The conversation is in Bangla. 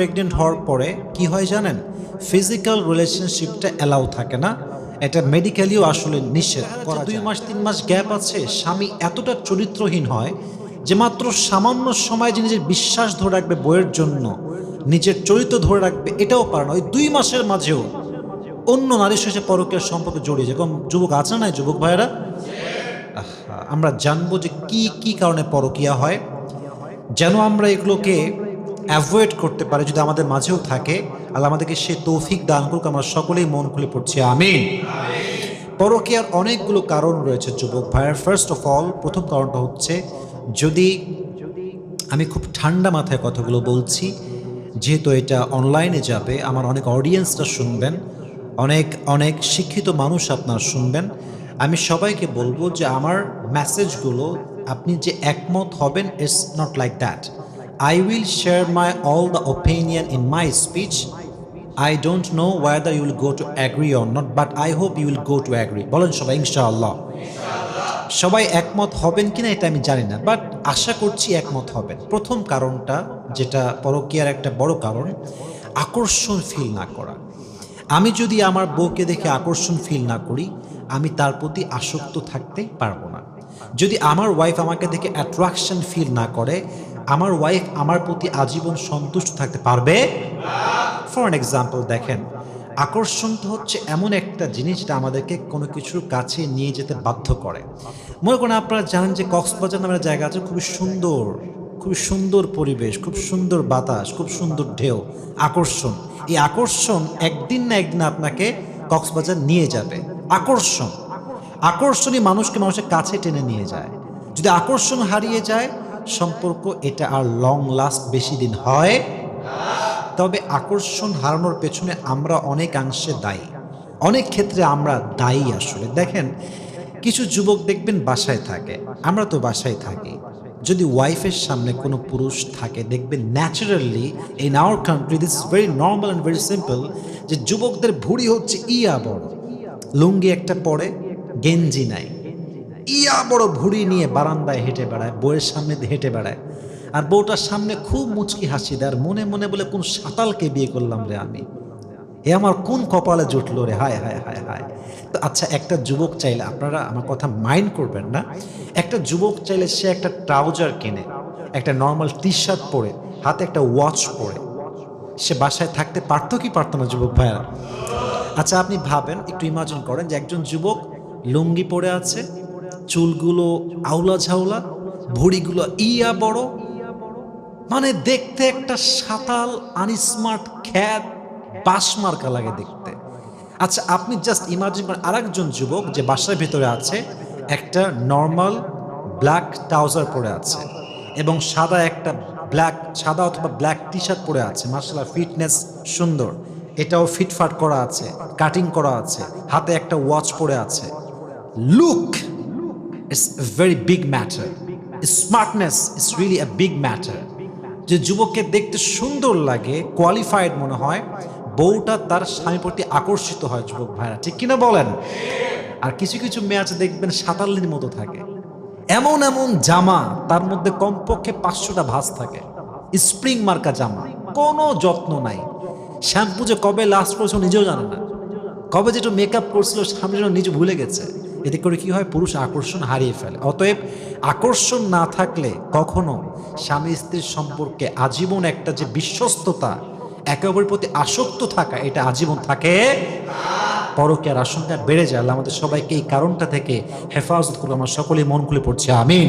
প্রেগনেন্ট হওয়ার পরে কি হয় জানেন? ফিজিক্যাল রিলেশনশিপটা অ্যালাউ থাকে না। এটা মেডিকেলিও আসলে নিষেধ করা দুই মাস তিন মাস গ্যাপ আছে। স্বামী এতটা চরিত্রহীন হয় যে মাত্র সামান্য সময় যে নিজের বিশ্বাস ধরে রাখবে বইয়ের জন্য নিজের চরিত্র ধরে রাখবে এটাও পারে না। ওই দুই মাসের মাঝেও অন্য নারীর সাথে পরকীয় সম্পর্কে জড়িয়ে যেরকম যুবক আছে না যুবক ভাইয়েরা? আমরা জানব যে কি কি কারণে পরকীয়া হয়। যেন আমরা এগুলোকে অ্যাভয়েড করতে পারে যদি আমাদের মাঝেও থাকে, আল্লাহ আমাদেরকে সে তৌফিক দান করুক, আমরা সকলেই মন খুলে পড়ছি, আমিন। পরকীয়ার অনেকগুলো কারণ রয়েছে, যুবক ভাইয়ের। ফার্স্ট অফ অল প্রথম কারণটা হচ্ছে, যদি আমি খুব ঠান্ডা মাথায় কথাগুলো বলছি, যেহেতু এটা অনলাইনে যাবে, আমার অনেক অডিয়েন্সটা শুনবেন, অনেক অনেক শিক্ষিত মানুষ আপনার শুনবেন, আমি সবাইকে বলব যে আমার মেসেজগুলো আপনি যে একমত হবেন it's not like that I will share my all the opinion in my speech I don't know whether you will go to agree or not but I hope you will go to agree বলেন সবাই, ইনশাআল্লাহ। সবাই একমত হবেন কিনা এটা আমি জানি না বাট আশা করছি একমত হবেন। প্রথম কারণটা, যেটা পরকীয়ার একটা বড় কারণ, আকর্ষণ ফিল না করা। আমি যদি আমার বউকে দেখে আকর্ষণ ফিল না করি, আমি তার প্রতি আসক্ত থাকতে পারব না। যদি আমার ওয়াইফ আমাকে দেখে অ্যাট্রাকশন ফিল না করে আমার ওয়াইফ আমার প্রতি আজীবন সন্তুষ্ট থাকতে পারবে? ফর অ্যান এক্সাম্পল দেখেন, আকর্ষণ তো হচ্ছে এমন একটা জিনিস যেটা আমাদেরকে কোনো কিছুর কাছে নিয়ে যেতে বাধ্য করে। মনে করেন আপনারা জানেন যে কক্সবাজার নামের জায়গা আছে, খুবই সুন্দর খুবই সুন্দর পরিবেশ, খুব সুন্দর বাতাস, খুব সুন্দর ঢেউ, আকর্ষণ। এই আকর্ষণ একদিন না একদিন আপনাকে কক্সবাজার নিয়ে যাবে। আকর্ষণ। আকর্ষণই মানুষকে মানুষের কাছে টেনে নিয়ে যায়। যদি আকর্ষণ হারিয়ে যায় সম্পর্ক এটা আর লং লাস্ট বেশি দিন হয়। তবে আকর্ষণ হারানোর পেছনে আমরা অনেকাংশে দায়ী। অনেক ক্ষেত্রে আমরা দায়ী আসলে। দেখেন, কিছু যুবক দেখবেন বাসায় থাকে। আমরা তো বাসায় থাকি। যদি ওয়াইফের সামনে কোনো পুরুষ থাকে, দেখবেন naturally in our country this very normal and very simple যে যুবকদের ভুড়ি হচ্ছে ইয়া বড়। লুঙ্গি একটা পরে গেঞ্জি নাই। ইয়া বড় ভুড়ি নিয়ে বারান্দায় হেঁটে বেড়ায়, বইয়ের সামনে হেঁটে বেড়ায়। আর বউটার সামনে খুব মুচকি হাসি দেয়, আর মনে মনে বলে, কোন সাঁতালকে বিয়ে করলাম রে আমি? এ আমার কোন কপালে জুটলো রে? হায় হায় হায় হায়। তো আচ্ছা একটা যুবক চাইলে, আপনারা আমার কথা মাইন্ড করবেন না। একটা যুবক চাইলে সে একটা ট্রাউজার কিনে, একটা নর্মাল টি শার্ট পরে, হাতে একটা ওয়াচ পরে। সে বাসায় থাকতে পারতো কি পারতো না, যুবক ভাইয়ারা? আচ্ছা আপনি ভাবেন, একটু ইমাজিন করেন যে একজন যুবক লুঙ্গি পরে আছে চুলগুলো আউলা ঝাউলা, ভুড়িগুলো ইয়া বড়। মানে দেখতে একটা সাতাল, আনস্মার্ট, খ্যাত বাসমার্কা লাগে দেখতে। আচ্ছা আপনি জাস্ট ইমাজিন করেন, আরেকজন যুবক যে বাসার ভিতরে আছে, একটা নর্মাল ব্ল্যাক ট্রাউজার পরে আছে এবং সাদা একটা ব্ল্যাক সাদা অথবা ব্ল্যাক টি শার্ট পরে আছে। মার্শাল্লাহ ফিটনেস সুন্দর। এটাও ফিটফাট করা আছে কাটিং করা আছে, হাতে একটা ওয়াচ পরে আছে। Look it's very big matter smartness is really a big matter যে যুবককে দেখতে সুন্দর লাগে কোয়ালিফাইড মনে হয়, বউটা তার স্বামীর প্রতি আকর্ষিত হয় যুবক ভাইরা। ঠিক কিনা বলেন? আর কিছু কিছু মেয়ে আছে, দেখবেন সাতাল্লির মতো থাকে। এমন এমন জামা, তার মধ্যে কমপক্ষে পাঁচশোটা ভাঁজ থাকে। স্প্রিং মার্কা জামা, কোনো যত্ন নাই। শ্যাম্পু যে কবে লাস্ট করেছে নিজেও জানে না। কবে যেটা মেকআপ করছিল সামনে যেন নিজে ভুলে গেছে। এতে করে কি হয়? পুরুষ আকর্ষণ হারিয়ে ফেলে। অতএব আকর্ষণ না থাকলে কখনো স্বামী স্ত্রীর সম্পর্কে আজীবন একটা যে বিশ্বস্ততা, একে অপরের প্রতি আসক্ত থাকা, এটা আজীবন থাকে পরকের আশঙ্কা বেড়ে যায়। আমাদের সবাইকে এই কারণটা থেকে হেফাজত করব আমরা সকলেই মন খুলে পড়ছে। আমিন।